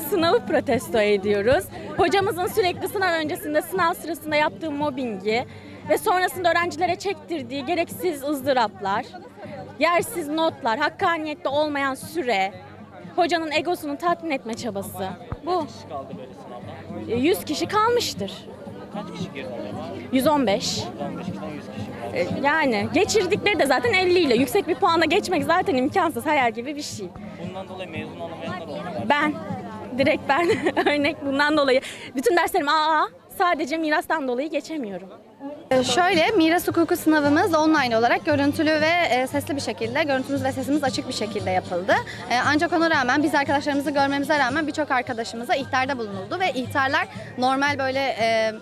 Sınavı protesto ediyoruz. Hocamızın sürekli sınav öncesinde, sınav sırasında yaptığı mobbingi ve sonrasında öğrencilere çektirdiği gereksiz ızdıraplar, yersiz notlar, hakkaniyette olmayan süre, hocanın egosunu tatmin etme çabası. Bu. kişi kaldı böyle sınavdan? 100 kişi kalmıştır. Kaç kişi girdi acaba? 115. 15 kişiden 100 kişi kaldı. E, Yani geçirdikleri de zaten 50 ile. Yüksek bir puanla geçmek zaten imkansız hayal gibi bir şey. Bundan dolayı mezun olamayanlar oldu. Ben, direkt ben örnek bundan dolayı. Bütün derslerim AA, sadece mirastan dolayı geçemiyorum. Ee, Şöyle miras hukuku sınavımız online olarak görüntülü ve e, sesli bir şekilde, görüntümüz ve sesimiz açık bir şekilde yapıldı. E, Ancak ona rağmen biz arkadaşlarımızı görmemize rağmen birçok arkadaşımıza ihtarda bulunuldu ve ihtarlar normal böyle e,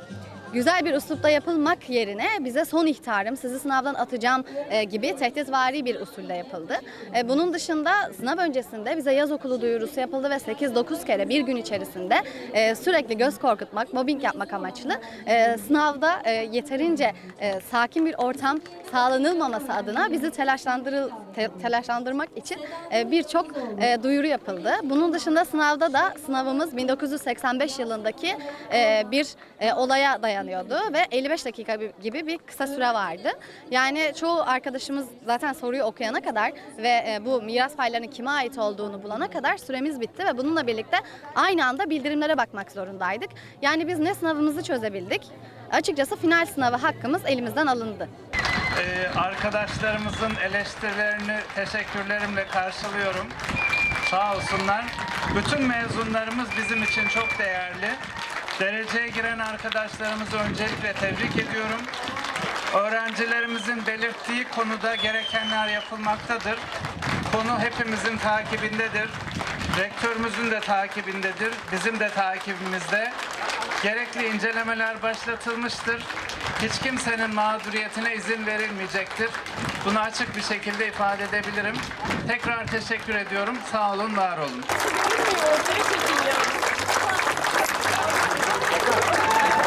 güzel bir üslupta yapılmak yerine bize son ihtarım, sizi sınavdan atacağım e, gibi tehditvari bir usulle yapıldı. E, bunun dışında sınav öncesinde bize yaz okulu duyurusu yapıldı ve 8-9 kere bir gün içerisinde e, sürekli göz korkutmak, mobbing yapmak amaçlı sınavda yeterince sakin bir ortam sağlanılmaması adına bizi telaşlandırıl te- telaşlandırmak için birçok duyuru yapıldı. Bunun dışında sınavda da sınavımız 1985 yılındaki bir olaya dayanıyordu ve 55 dakika bi- gibi bir kısa süre vardı. Yani çoğu arkadaşımız zaten soruyu okuyana kadar ve e, bu miras paylarının kime ait olduğunu bulana kadar süremiz bitti ve bununla birlikte aynı anda bildirimlere bakmak zorundaydık. Yani biz ne sınavımızı çözebildik, açıkçası final sınavı hakkımız elimizden alındı. Ee, arkadaşlarımızın eleştirilerini teşekkürlerimle karşılıyorum. Sağ olsunlar. Bütün mezunlarımız bizim için çok değerli. Dereceye giren arkadaşlarımızı öncelikle tebrik ediyorum. Öğrencilerimizin belirttiği konuda gerekenler yapılmaktadır. Konu hepimizin takibindedir. Rektörümüzün de takibindedir. Bizim de takibimizde. Gerekli incelemeler başlatılmıştır. Hiç kimsenin mağduriyetine izin verilmeyecektir. Bunu açık bir şekilde ifade edebilirim. Tekrar teşekkür ediyorum. Sağ olun, var olun. よろしくお願いします。